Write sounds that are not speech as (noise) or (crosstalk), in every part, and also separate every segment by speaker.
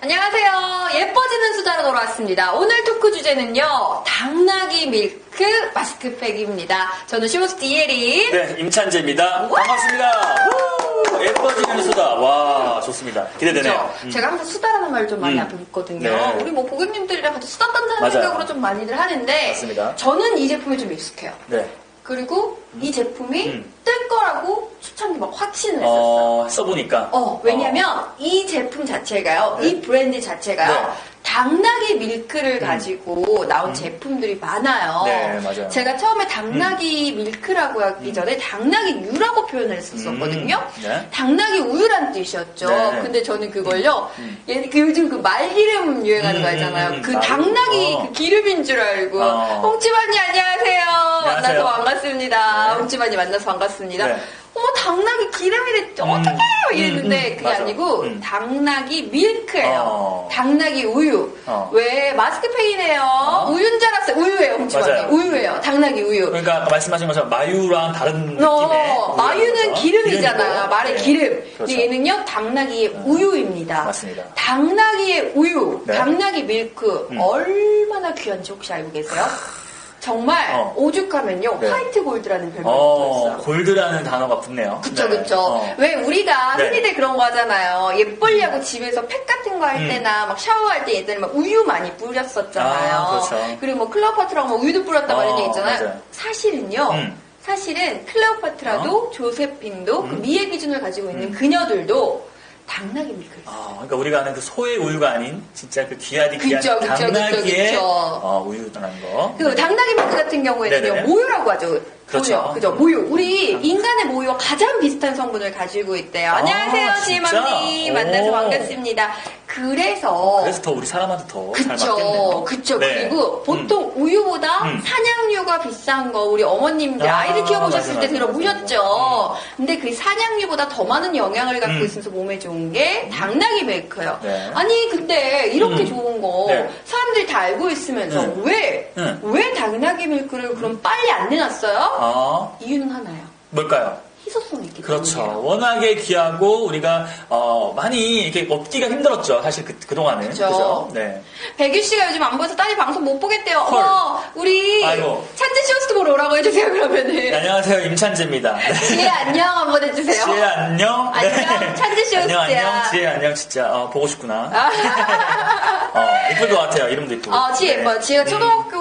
Speaker 1: 안녕하세요. 예뻐지는 수다로 돌아왔습니다. 오늘 토크 주제는요, 당나귀 밀크 마스크팩입니다. 저는 쇼호스트 이혜린.
Speaker 2: 네, 임찬재입니다. 반갑습니다. 후, 예뻐지는 수다. 와, 좋습니다. 기대되네요.
Speaker 1: 그죠? 제가 항상 수다라는 말을 좀 많이
Speaker 2: 음.
Speaker 1: 앞에 붙거든요.
Speaker 2: 네.
Speaker 1: 우리 뭐 고객님들이랑 같이 수다 떤다는. 생각으로 좀 많이들 하는데,
Speaker 2: 맞습니다.
Speaker 1: 저는 이 제품이 좀 익숙해요.
Speaker 2: 네.
Speaker 1: 그리고 이 제품이
Speaker 2: 음.
Speaker 1: 뜰 거라고 초창기 막 확신을 했었어요.
Speaker 2: 어, 써보니까.
Speaker 1: 어, 왜냐면 이 제품 자체가요,
Speaker 2: 네.
Speaker 1: 이 브랜드 자체가요,
Speaker 2: 네.
Speaker 1: 당나귀 밀크를 가지고 나온 제품들이 많아요.
Speaker 2: 네, 맞아요.
Speaker 1: 제가 처음에 당나귀 밀크라고 하기 전에 당나귀 유라고 표현을 했었거든요.
Speaker 2: 음, 네.
Speaker 1: 당나귀 우유란 뜻이었죠.
Speaker 2: 네.
Speaker 1: 근데 저는 그걸요, 얘, 그 요즘 그 말기름 유행하는
Speaker 2: 음,
Speaker 1: 거 있잖아요.
Speaker 2: 음,
Speaker 1: 그
Speaker 2: 말-
Speaker 1: 당나귀
Speaker 2: 어.
Speaker 1: 그 기름인 줄 알고.
Speaker 2: 어.
Speaker 1: 홍치반이 안녕하세요. 만나서. 반갑습니다.
Speaker 2: 네.
Speaker 1: 홍치반이 만나서 반갑습니다.
Speaker 2: 네.
Speaker 1: 어머 당나귀 기름이래 어떡해 이랬는데
Speaker 2: 음, 음,
Speaker 1: 그게
Speaker 2: 맞아.
Speaker 1: 아니고
Speaker 2: 음.
Speaker 1: 당나귀 밀크예요
Speaker 2: 어.
Speaker 1: 당나귀 우유
Speaker 2: 어.
Speaker 1: 왜 마스크팩이네요 우유인 줄 알았어요 우유예요 홍치마님. 우유예요 당나귀 우유
Speaker 2: 그러니까 아까 말씀하신 것처럼 마유랑 다른 느낌의.
Speaker 1: 어, 마유는? 기름이잖아요. 말의
Speaker 2: 네.
Speaker 1: 기름.
Speaker 2: 그렇죠.
Speaker 1: 근데 얘는요, 당나귀의 우유입니다.
Speaker 2: 맞습니다.
Speaker 1: 당나귀의 우유,
Speaker 2: 네.
Speaker 1: 당나귀 밀크,
Speaker 2: 음.
Speaker 1: 얼마나 귀한지 혹시 알고 계세요? (laughs) 정말
Speaker 2: 어.
Speaker 1: 오죽하면요,
Speaker 2: 네.
Speaker 1: 화이트 골드라는 별명이
Speaker 2: 어,
Speaker 1: 있어요.
Speaker 2: 골드라는 단어가 붙네요.
Speaker 1: 그쵸,
Speaker 2: 네.
Speaker 1: 그쵸.
Speaker 2: 어.
Speaker 1: 왜 우리가
Speaker 2: 네.
Speaker 1: 흔히들 그런 거 하잖아요. 예쁘려고 집에서 팩 같은 거할
Speaker 2: 음.
Speaker 1: 때나 막 샤워할 때 예전에 막 우유 많이 뿌렸었잖아요.
Speaker 2: 아, 그렇죠.
Speaker 1: 리고 뭐 클레오파트라고 막 우유도 뿌렸다 막 이런
Speaker 2: 어,
Speaker 1: 얘기 있잖아요.
Speaker 2: 맞아요.
Speaker 1: 사실은요.
Speaker 2: 음.
Speaker 1: 사실은 클레오파트라도 조세핀도 그 미의 기준을 가지고 있는 그녀들도 당나귀 써요.
Speaker 2: 아, 그러니까 우리가 아는 그 소의 우유가 아닌 진짜 그 귀하디 귀한
Speaker 1: 그쵸, 그쵸,
Speaker 2: 당나귀의
Speaker 1: 그쵸, 그쵸.
Speaker 2: 어, 우유라는 거.
Speaker 1: 그 당나귀 밀크 같은 경우에는요
Speaker 2: 네네.
Speaker 1: 모유라고 하죠.
Speaker 2: 그렇죠.
Speaker 1: 그죠?
Speaker 2: 음.
Speaker 1: 모유. 우리 인간의 모유와 가장 비슷한 성분을 가지고 있대요.
Speaker 2: 아,
Speaker 1: 안녕하세요? 지맘님. 만나서
Speaker 2: 오.
Speaker 1: 반갑습니다. 그래서
Speaker 2: 그래서 더 우리 사람한테 더잘
Speaker 1: 그쵸,
Speaker 2: 맞겠네요.
Speaker 1: 그쵸.
Speaker 2: 네.
Speaker 1: 그리고 보통 우유보다
Speaker 2: 음.
Speaker 1: 산양유가 비싼 거 우리 어머님들
Speaker 2: 아,
Speaker 1: 아, 이들 키워보셨을
Speaker 2: 맞아,
Speaker 1: 때 들어보셨죠.
Speaker 2: 맞아.
Speaker 1: 근데 그 산양유보다 더 많은 영양을 갖고
Speaker 2: 음.
Speaker 1: 있어서 몸에 좋은 게 당나귀 밀크예요.
Speaker 2: 네.
Speaker 1: 아니 근데 이렇게
Speaker 2: 음.
Speaker 1: 좋은 거
Speaker 2: 네.
Speaker 1: 사람들이 다 알고 있으면서
Speaker 2: 음.
Speaker 1: 왜,
Speaker 2: 음.
Speaker 1: 왜 당나귀 밀크를 그럼 빨리 안 내놨어요?
Speaker 2: 아,
Speaker 1: 이유는 하나요.
Speaker 2: 뭘까요?
Speaker 1: 희소성이 있기
Speaker 2: 그렇죠.
Speaker 1: 때문이에요.
Speaker 2: 워낙에 귀하고 우리가 어, 많이 이렇게 얻기가 힘들었죠. 사실 그, 그동안은.
Speaker 1: 그죠.
Speaker 2: 그죠? 네.
Speaker 1: 백유 씨가 요즘 안 보여서 딸이 방송 못 보겠대요.
Speaker 2: 헐.
Speaker 1: 어머, 우리
Speaker 2: 아이고.
Speaker 1: 찬지 쇼스트 보러 오라고 해주세요, 그러면은.
Speaker 2: 네, 안녕하세요. 임찬재입니다. 네.
Speaker 1: 지혜 안녕 한번 해주세요.
Speaker 2: 지혜 안녕. 네.
Speaker 1: 안녕, 찬재 쇼스트야.
Speaker 2: 안녕, 안녕. 지혜 안녕. 진짜 어, 보고 싶구나.
Speaker 1: 아,
Speaker 2: 어, 이쁠 것 같아요. 이름도 이쁘고.
Speaker 1: 아, 지혜
Speaker 2: 네.
Speaker 1: 예뻐요. 지혜가
Speaker 2: 음.
Speaker 1: 초등학교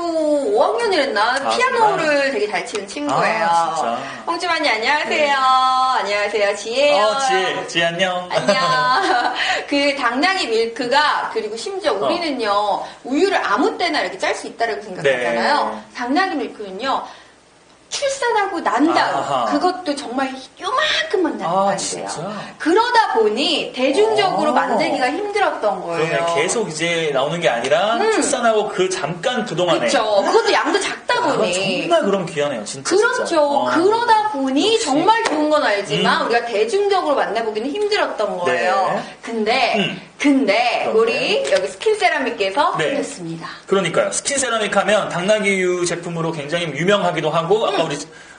Speaker 1: 5학년이랬나?
Speaker 2: 아,
Speaker 1: 피아노를 되게 잘 치는 친구예요.
Speaker 2: 아, 진짜.
Speaker 1: 홍지만이 안녕하세요. 안녕하세요. 지혜요.
Speaker 2: 어, 지혜. 지혜 안녕.
Speaker 1: 안녕. (laughs) 그 당나귀 밀크가 그리고 심지어
Speaker 2: 어.
Speaker 1: 우리는요 우유를 아무 때나 이렇게 짤 수 있다고 생각하잖아요.
Speaker 2: 네.
Speaker 1: 당나귀 밀크는요 출산하고 난 다음
Speaker 2: 아하.
Speaker 1: 그것도 정말 요만큼만
Speaker 2: 아,
Speaker 1: 나와야 돼요.
Speaker 2: 진짜?
Speaker 1: 그러다 보니 대중적으로
Speaker 2: 어.
Speaker 1: 만들기가 힘들었던 거예요.
Speaker 2: 그러면 계속 이제 나오는 게 아니라
Speaker 1: 음.
Speaker 2: 출산하고 그 잠깐 그동안에
Speaker 1: 그렇죠. 그것도 양도 작다
Speaker 2: 아,
Speaker 1: 보니.
Speaker 2: 정말 그럼 귀하네요. 진짜.
Speaker 1: 그렇죠.
Speaker 2: 진짜. 어.
Speaker 1: 그러다 보니
Speaker 2: 역시.
Speaker 1: 정말 좋은 건 알지만
Speaker 2: 음.
Speaker 1: 우리가 대중적으로 만나보기는 힘들었던 거예요.
Speaker 2: 네.
Speaker 1: 근데
Speaker 2: 음.
Speaker 1: 근데
Speaker 2: 그런데.
Speaker 1: 우리 여기 스킨 세라믹께서
Speaker 2: 네.
Speaker 1: 틀렸습니다.
Speaker 2: 그러니까요. 스킨 세라믹 하면 당나귀유 제품으로 굉장히 유명하기도 하고 아까
Speaker 1: 음.
Speaker 2: 우리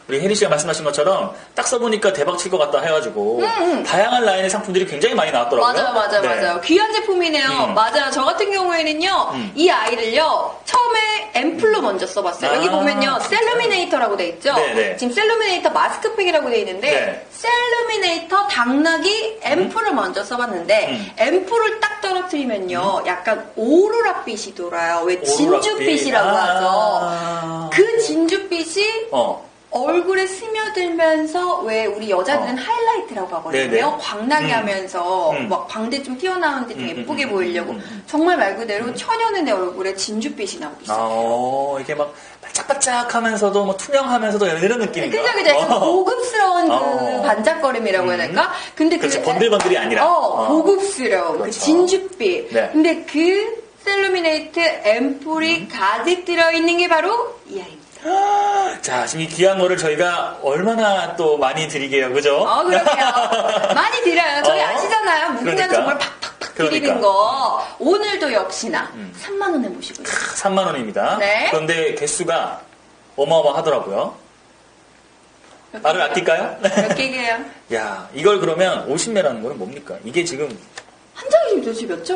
Speaker 2: 우리 혜리 씨가 말씀하신 것처럼 딱 써보니까 대박 칠 것 같다 해가지고 다양한 라인의 상품들이 굉장히 많이 나왔더라고요.
Speaker 1: 음, 맞아요, 맞아요,
Speaker 2: 네.
Speaker 1: 맞아요. 귀한 제품이네요.
Speaker 2: 음.
Speaker 1: 맞아요. 저 같은 경우에는요,
Speaker 2: 음.
Speaker 1: 이 아이를요, 처음에 앰플로 먼저 써봤어요. 여기
Speaker 2: 아,
Speaker 1: 보면요,
Speaker 2: 진짜?
Speaker 1: 셀루미네이터라고 돼 있죠?
Speaker 2: 네, 네.
Speaker 1: 지금 셀루미네이터 마스크팩이라고 돼 있는데,
Speaker 2: 네.
Speaker 1: 셀루미네이터 당나귀 앰플을 먼저 써봤는데,
Speaker 2: 음.
Speaker 1: 앰플을 딱 떨어뜨리면요, 약간 오로라빛이 돌아요. 왜
Speaker 2: 오로라빛.
Speaker 1: 진주빛이라고
Speaker 2: 아.
Speaker 1: 하죠. 그 진주빛이
Speaker 2: 어.
Speaker 1: 얼굴에 스며들면서 왜 우리 여자들은
Speaker 2: 어.
Speaker 1: 하이라이트라고 하거든요.
Speaker 2: 네네.
Speaker 1: 광나게
Speaker 2: 음.
Speaker 1: 하면서
Speaker 2: 음.
Speaker 1: 막 광대 좀 튀어나오는데 좀
Speaker 2: 음,
Speaker 1: 예쁘게
Speaker 2: 음,
Speaker 1: 보이려고
Speaker 2: 음, 음.
Speaker 1: 정말 말 그대로 천연의 내 얼굴에 진주빛이 나고
Speaker 2: 아,
Speaker 1: 있어요.
Speaker 2: 어, 이게 막 반짝반짝하면서 뭐 투명하면서도 이런 느낌인가?
Speaker 1: 그죠, 그죠. 약간
Speaker 2: 어.
Speaker 1: 고급스러운 그
Speaker 2: 어.
Speaker 1: 반짝거림이라고 해야 될까? 근데
Speaker 2: 그렇지,
Speaker 1: 그
Speaker 2: 번들번들이 아니라.
Speaker 1: 어,
Speaker 2: 어.
Speaker 1: 고급스러운 그
Speaker 2: 그렇죠.
Speaker 1: 진주빛.
Speaker 2: 네.
Speaker 1: 근데 그 셀루미네이트 앰플이
Speaker 2: 음.
Speaker 1: 가득 들어있는 게 바로 이 아이입니다.
Speaker 2: 자, 지금 이 귀한 거를 저희가 얼마나 또 많이 드리게요, 그죠?
Speaker 1: 어, 그럼요. (laughs) 많이 드려요. 저희
Speaker 2: 어?
Speaker 1: 아시잖아요. 무궁화
Speaker 2: 그러니까.
Speaker 1: 정말 팍팍팍 드리는
Speaker 2: 그러니까.
Speaker 1: 거. 오늘도 역시나
Speaker 2: 음.
Speaker 1: 3만 원에 모시고 있어요.
Speaker 2: 3만 원입니다.
Speaker 1: 네.
Speaker 2: 그런데 개수가 어마어마하더라고요. 말을 아낄까요?
Speaker 1: 몇 개게요? (laughs)
Speaker 2: 야, 이걸 그러면 50매라는 거는 뭡니까? 이게 지금
Speaker 1: 한 장이 지금 몇 장?